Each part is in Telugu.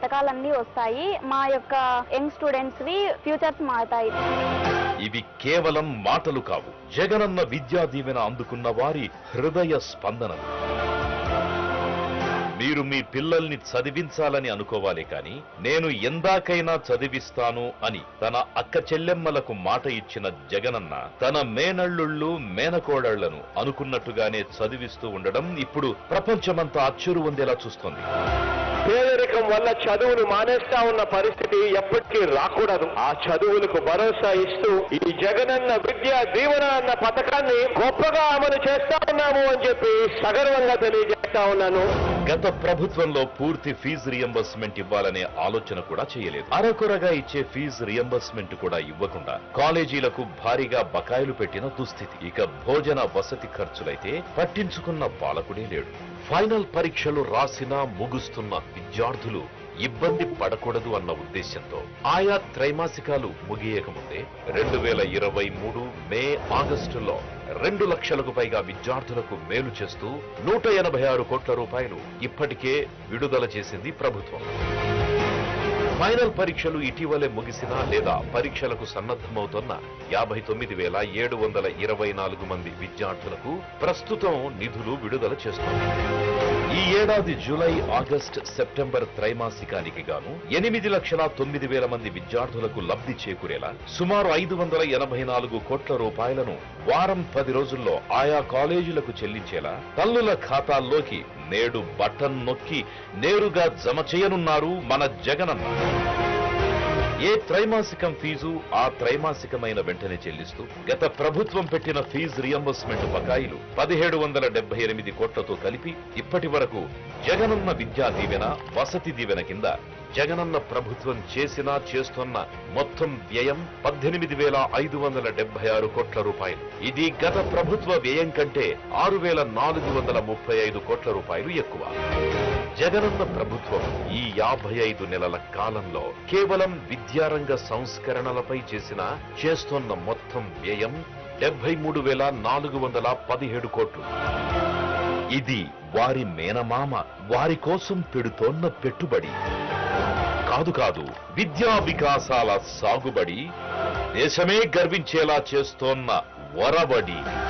పథకాలన్నీ వస్తాయి. మా యొక్క యంగ్ స్టూడెంట్స్ వి ఫ్యూచర్స్ మారుతాయి. ఇవి కేవలం మాటలు కావు. జగనన్న విద్యా దీవెన అందుకున్న వారి హృదయ స్పందనలు. మీరు మీ పిల్లల్ని చదివించాలని అనుకోవాలి కాని నేను ఎందాకైనా చదివిస్తాను అని తన అక్క చెల్లెమ్మలకు మాట ఇచ్చిన జగనన్న తన మేనళ్ళుళ్ళు మేనకోడళ్ళను అనుకున్నట్టుగానే చదివిస్తూ ఉండడం ఇప్పుడు ప్రపంచమంతా అచ్చురు పొందేలా చూస్తోంది. పేదరికం వల్ల చదువును మానేస్తా ఉన్న పరిస్థితి ఎప్పటికీ రాకూడదు. ఆ చదువులకు భరోసా ఇస్తూ ఈ జగనన్న విద్యా దీవెన అన్న పథకాన్ని గొప్పగా అమలు చేస్తా ఉన్నాము అని చెప్పి సగర్వంగా తెలియజేస్తా ఉన్నాను. గత ప్రభుత్వంలో పూర్తి ఫీజు రియంబర్స్మెంట్ ఇవ్వాలనే ఆలోచన కూడా చేయలేదు. అరకొరగా ఇచ్చే ఫీజు రియంబర్స్మెంట్ కూడా ఇవ్వకుండా కాలేజీలకు భారీగా బకాయిలు పెట్టిన దుస్థితి. ఇక భోజన వసతి ఖర్చులైతే పట్టించుకున్న పాలకుడే లేడు. ఫైనల్ పరీక్షలు రాసినా ముగుస్తున్న విద్యార్థులు ఇబ్బంది పడకూడదు అన్న ఉద్దేశంతో ఆయా త్రైమాసికాలు ముగియకముందే రెండు వేల ఇరవై మూడు మే ఆగస్టులో రెండు లక్షలకు పైగా విద్యార్థులకు మేలు చేస్తూ నూట ఎనభై ఆరు కోట్ల రూపాయలు ఇప్పటికే విడుదల చేసింది ప్రభుత్వం. ఫైనల్ పరీక్షలు ఇటీవలే ముగిసినా లేదా పరీక్షలకు సన్నద్ధమవుతున్న యాభై తొమ్మిది వేల ఏడు వందల ఇరవై నాలుగు మంది విద్యార్థులకు ప్రస్తుతం నిధులు విడుదల చేస్తోంది ఈ ఏడాది జూలై ఆగస్ట్ సెప్టెంబర్ త్రైమాసికానికి గాను ఎనిమిది లక్షల తొమ్మిది వేల మంది విద్యార్థులకు లబ్ధి చేకూరేలా సుమారు ఐదు వందల ఎనభై నాలుగు కోట్ల రూపాయలను వారం పది రోజుల్లో ఆయా కాలేజీలకు చెల్లించేలా తల్లుల ఖాతాల్లోకి నేడు బటన్ నొక్కి నేరుగా జమ చేయనున్నారు మన జగనన్న. ఏ త్రైమాసికం ఫీజు ఆ త్రైమాసికమైన వెంటనే చెల్లిస్తూ గత ప్రభుత్వం పెట్టిన ఫీజు రియంబర్స్మెంట్ బకాయిలు పదిహేడు వందల డెబ్బై ఎనిమిది కోట్లతో కలిపి ఇప్పటి వరకు జగనన్న విద్యా దీవెన వసతి దీవెన కింద జగనన్న ప్రభుత్వం చేసినా చేస్తున్న మొత్తం వ్యయం పద్దెనిమిది వేల ఐదు వందల డెబ్బై ఆరు కోట్ల రూపాయలు. ఇది గత ప్రభుత్వ వ్యయం కంటే ఆరు వేల నాలుగు వందల ముప్పై ఐదు కోట్ల రూపాయలు ఎక్కువ. జగనన్న ప్రభుత్వం ఈ యాభై ఐదు నెలల కాలంలో కేవలం విద్యారంగ సంస్కరణలపై చేసిన చేస్తోన్న మొత్తం వ్యయం డెబ్బై మూడు వేల నాలుగు వందల పదిహేడు కోట్లు. ఇది వారి మేనమామ వారి కోసం పెడుతోన్న పెట్టుబడి. కాదు కాదు విద్యా వికాసాల సాగుబడి దేశమే గర్వించేలా చేస్తోన్న వరబడి.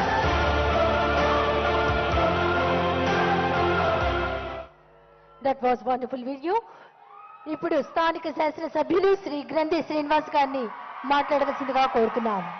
దట్ వాస్ వండర్ఫుల్ వీడియో ఇప్పుడు స్థానిక శాసనసభ్యులు శ్రీ గ్రంథి శ్రీనివాస్ గారిని మాట్లాడవలసిందిగా కోరుతున్నాను.